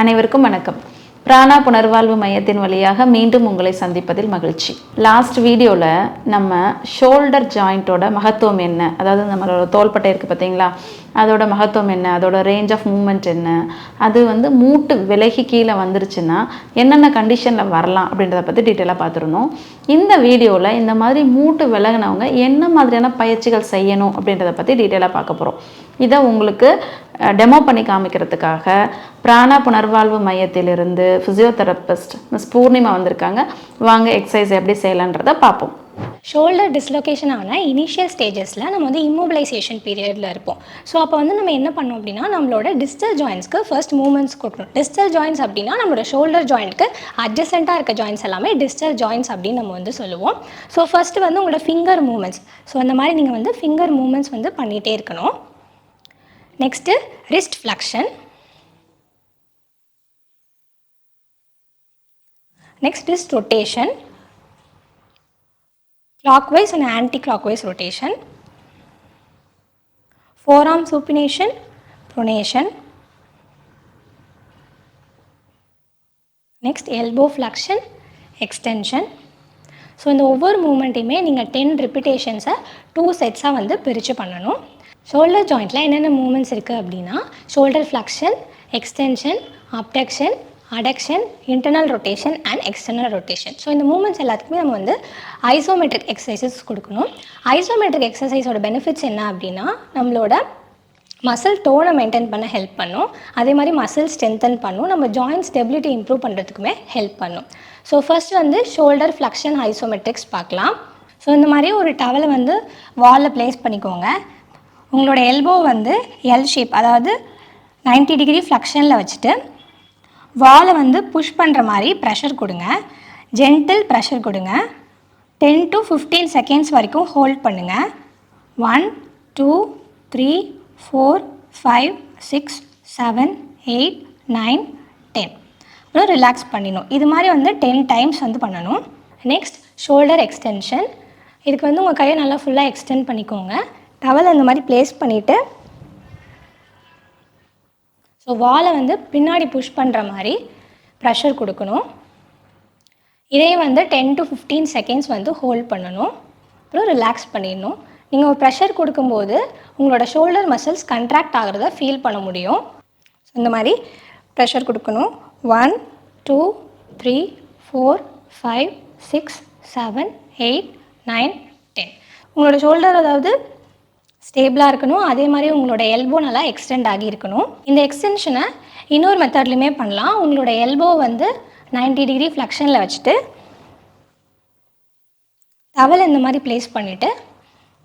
அனைவருக்கும் வணக்கம். பிராணா புனர்வாழ்வு மையத்தின் வழியாக மீண்டும் உங்களை சந்திப்பதில் மகிழ்ச்சி. லாஸ்ட் வீடியோவில் நம்ம ஷோல்டர் ஜாயிண்ட்டோட மகத்துவம் என்ன? அதாவது நம்மளோட தோள்பட்டை இருக்குது பார்த்தீங்களா அதோட மகத்துவம் என்ன? அதோட ரேஞ்ச் ஆஃப் மூமெண்ட் என்ன? அது வந்து மூட்டு விலகி கீழே வந்துருச்சுன்னா என்னென்ன கண்டிஷனில் வரலாம் அப்படின்றத பற்றி டீட்டெயிலாக பார்த்துருந்தோம் இந்த வீடியோவில் இந்த மாதிரி மூட்டு விலகினவங்க என்ன மாதிரியான பயிற்சிகள் செய்யணும் அப்படின்றத பற்றி டீட்டெயிலாக பார்க்க போகிறோம் இதை உங்களுக்கு டெமோ பண்ணி காமிக்கிறதுக்காக பிராணா புனர்வாழ்வு மையத்திலிருந்து ஃபிசியோதெரபிஸ்ட் மிஸ் பூர்ணிமா வந்திருக்காங்க. வாங்க எக்ஸசைஸ் எப்படி செய்யலான்றதை பார்ப்போம். ஷோல்டர் டிஸ்லொகேஷன் இனிஷியல் ஸ்டேஜஸில் நம்ம வந்து இம்மோபிலைசேஷன் பீரியடில் இருப்போம். ஸோ அப்போ வந்து நம்ம என்ன பண்ணோம் அப்படின்னா நம்மளோட டிஸ்டல் ஜாயின்ஸ்க்கு ஃபர்ஸ்ட் மூவ்மெண்ட்ஸ் கொடுக்கணும். டிஸ்டல் ஜாயின்ஸ் அப்படின்னா நம்மளோட ஷோல்டர் ஜாயிண்ட்க்கு அட்ஜசென்ட்டாக இருக்க ஜாயின்ஸ் எல்லாமே டிஸ்டல் ஜாயின்ஸ் அப்படின்னு நம்ம வந்து சொல்லுவோம். ஸோ ஃபஸ்ட்டு வந்து உங்களோட ஃபிங்கர் மூமெண்ட்ஸ் ஸோ அந்த மாதிரி நீங்கள் வந்து ஃபிங்கர் மூமெண்ட்ஸ் வந்து பண்ணிகிட்டே இருக்கணும். Next wrist flexion next is rotation clockwise and anti-clockwise rotation, forearm supination, pronation, next elbow flexion extension so இந்த ஒவ்வொரு மூமெண்ட்டையுமே நீங்கள் டென் ரிப்பிட்டேஷன்ஸை டூ செட்ஸாக வந்து பிரித்து பண்ணணும். ஷோல்டர் ஜாயிண்ட்டில் என்னென்ன மூமெண்ட்ஸ் இருக்குது அப்படின்னா shoulder flexion extension abduction adduction internal rotation and external rotation so இந்த மூமெண்ட்ஸ் எல்லாத்துக்குமே நம்ம வந்து ஐசோமெட்ரிக் எக்ஸசைசஸ் கொடுக்கணும். ஐசோமெட்ரிக் எக்ஸசைஸோட பெனிஃபிட்ஸ் என்ன அப்படின்னா நம்மளோட மசில் டோனை மெயின்டைன் பண்ண ஹெல்ப் பண்ணும். அதே மாதிரி மசில் ஸ்ட்ரென்தன் பண்ணும். நம்ம ஜாயின்ட் ஸ்டெபிலிட்டி இம்ப்ரூவ் பண்ணுறதுக்குமே ஹெல்ப் பண்ணும். ஸோ ஃபர்ஸ்ட் வந்து ஷோல்டர் ஃப்ளக்ஷன் ஐசோமெட்ரிக்ஸ் பார்க்கலாம். ஸோ இந்த மாதிரி ஒரு டவலை வந்து வாலில் ப்ளேஸ் பண்ணிக்கோங்க. உங்களோட எல்போ வந்து எல் ஷேப் அதாவது 90 டிகிரி ஃப்ளக்ஷனில் வச்சுட்டு வாலை வந்து புஷ் பண்ணுற மாதிரி ப்ரெஷர் கொடுங்க. ஜென்டில் ப்ரெஷர் கொடுங்க. டென் டு ஃபிஃப்டீன் செகண்ட்ஸ் வரைக்கும் ஹோல்ட் பண்ணுங்கள் one two three four five six seven eight nine ten அப்புறம் ரிலாக்ஸ் பண்ணிடணும். இது மாதிரி வந்து டென் டைம்ஸ் வந்து பண்ணணும். நெக்ஸ்ட் ஷோல்டர் எக்ஸ்டென்ஷன் இதுக்கு வந்து உங்கள் கையை நல்லா ஃபுல்லாக எக்ஸ்டெண்ட் பண்ணிக்கோங்க. டவல் இந்த மாதிரி ப்ளேஸ் பண்ணிவிட்டு ஸோ வாலை வந்து பின்னாடி புஷ் பண்ணுற மாதிரி ப்ரெஷர் கொடுக்கணும். இதே வந்து டென் டு ஃபிஃப்டீன் செகண்ட்ஸ் வந்து ஹோல்ட் பண்ணணும். அப்புறம் ரிலாக்ஸ் பண்ணிடணும். நீங்கள் ஒரு ப்ரெஷர் கொடுக்கும்போது உங்களோட ஷோல்டர் மசில்ஸ் கண்ட்ராக்ட் ஆகிறத ஃபீல் பண்ண முடியும். ஸோ இந்த மாதிரி ப்ரெஷர் கொடுக்கணும். One two three four five six seven eight nine ten உங்களோட ஷோல்டர் அதாவது ஸ்டேபிளாக இருக்கணும். அதே மாதிரி உங்களோட எல்போ நல்லா எக்ஸ்டெண்ட் ஆகி இருக்கணும் இந்த எக்ஸ்டென்ஷனை இன்னொரு மெத்தட்லையுமே பண்ணலாம். உங்களோட எல்போ வந்து 90 டிகிரி ஃப்ளக்ஷனில் வச்சுட்டு டவல் இந்த மாதிரி ப்ளேஸ் பண்ணிவிட்டு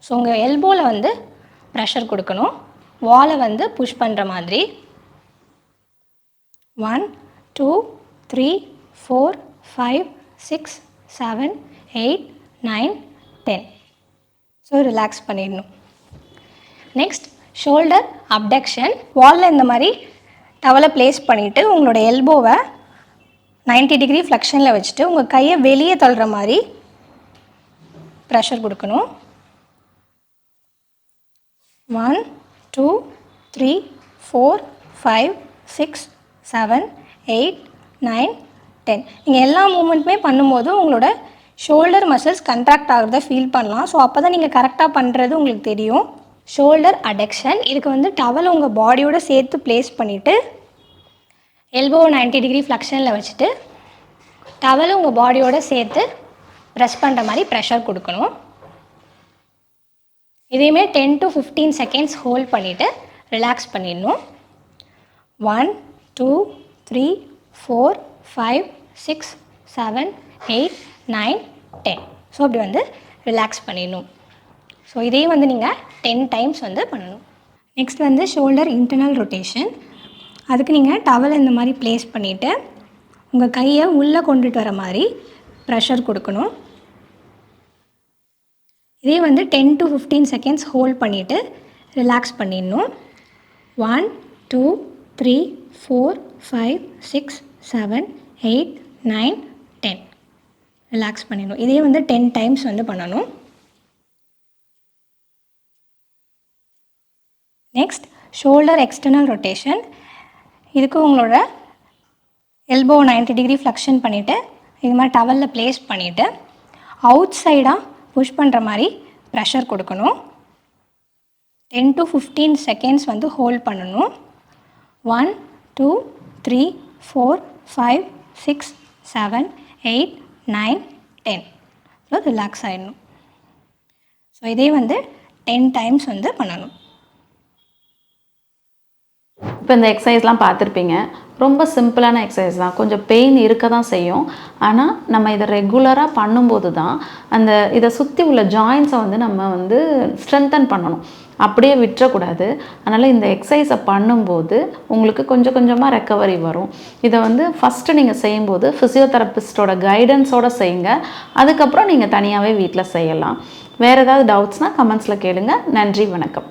ஸோ உங்கள் எல்போவில் வந்து ப்ரெஷர் கொடுக்கணும். வாலை வந்து புஷ் பண்ணுற மாதிரி. One two three four five six seven eight nine ten so relax பண்ணிடணும். நெக்ஸ்ட் ஷோல்டர் அப்டக்ஷன் வாலில் இந்த மாதிரி டவலை ப்ளேஸ் பண்ணிவிட்டு உங்களோட எல்போவை 90 டிகிரி ஃப்ளக்ஷனில் வச்சுட்டு உங்கள் கையை வெளியே தள்ளுற மாதிரி ப்ரெஷர் கொடுக்கணும். One two three four five six seven eight nine ten நீங்கள் எல்லா மூமெண்ட்டுமே பண்ணும்போது உங்களோட ஷோல்டர் மசில்ஸ் கண்ட்ராக்ட் ஆகிறத ஃபீல் பண்ணலாம். ஸோ அப்போ தான் நீங்கள் கரெக்டாக பண்ணுறது உங்களுக்கு தெரியும். ஷோல்டர் அடெக்ஷன் இதுக்கு வந்து டவல் உங்கள் பாடியோட சேர்த்து ப்ளேஸ் பண்ணிவிட்டு எல்போ 90 டிகிரி ஃப்ளக்ஷனில் வச்சுட்டு டவலை உங்கள் பாடியோட சேர்த்து ப்ரெஸ் பண்ணுற மாதிரி ப்ரெஷர் கொடுக்கணும். இதையுமே ten to fifteen seconds hold பண்ணிவிட்டு ரிலாக்ஸ் பண்ணிடணும். One two three four five six seven eight nine ten so அப்படி வந்து ரிலாக்ஸ் பண்ணிடணும். ஸோ இதையும் வந்து நீங்கள் டென் டைம்ஸ் வந்து பண்ணணும். நெக்ஸ்ட் வந்து ஷோல்டர் இன்டர்னல் ரொட்டேஷன் அதுக்கு நீங்கள் டவல் இந்த மாதிரி ப்ளேஸ் பண்ணிவிட்டு உங்கள் கையை உள்ளே கொண்டுட்டு வர மாதிரி ப்ரெஷர் கொடுக்கணும். இதே வந்து ten to fifteen seconds hold பண்ணிவிட்டு ரிலாக்ஸ் பண்ணிடணும். One two three four five six seven eight nine ten relax பண்ணிடணும். இதே வந்து டென் டைம்ஸ் வந்து பண்ணணும். நெக்ஸ்ட் ஷோல்டர் எக்ஸ்டர்னல் ரொட்டேஷன் இதுக்கு உங்களோட எல்போ 90 டிகிரி ஃப்ளக்ஷன் பண்ணிவிட்டு இது மாதிரி டவலில் ப்ளேஸ் பண்ணிவிட்டு அவுட் சைடாக புஷ் பண்ணுற மாதிரி ப்ரெஷர் கொடுக்கணும். டென் டு ஃபிஃப்டீன் செகண்ட்ஸ் வந்து ஹோல்ட் பண்ணணும். One two three four five six seven eight nine ten so relax ஆகிடணும் so இதே வந்து டென் டைம்ஸ் வந்து பண்ணணும். இப்போ இந்த எக்ஸசைஸ்லாம் பார்த்துருப்பீங்க. ரொம்ப சிம்பிளான எக்ஸசைஸ் தான். கொஞ்சம் பெயின் இருக்க தான் செய்யும். ஆனால் நம்ம இதை ரெகுலராக பண்ணும்போது தான் அந்த இதை சுற்றி உள்ள ஜாயின்ஸை வந்து நம்ம வந்து ஸ்ட்ரென்தன் பண்ணணும். அப்படியே விட்டுறக்கூடாது. அதனால் இந்த எக்ஸசைஸை பண்ணும்போது உங்களுக்கு கொஞ்சம் கொஞ்சமாக ரெக்கவரி வரும். இதை வந்து ஃபஸ்ட்டு நீங்கள் செய்யும்போது ஃபிசியோதெரபிஸ்டோட கைடன்ஸோடு செய்யுங்க. அதுக்கப்புறம் நீங்கள் தனியாகவே வீட்டில் செய்யலாம். வேறு ஏதாவது டவுட்ஸ்னால் கமெண்ட்ஸில் கேளுங்கள் நன்றி வணக்கம்.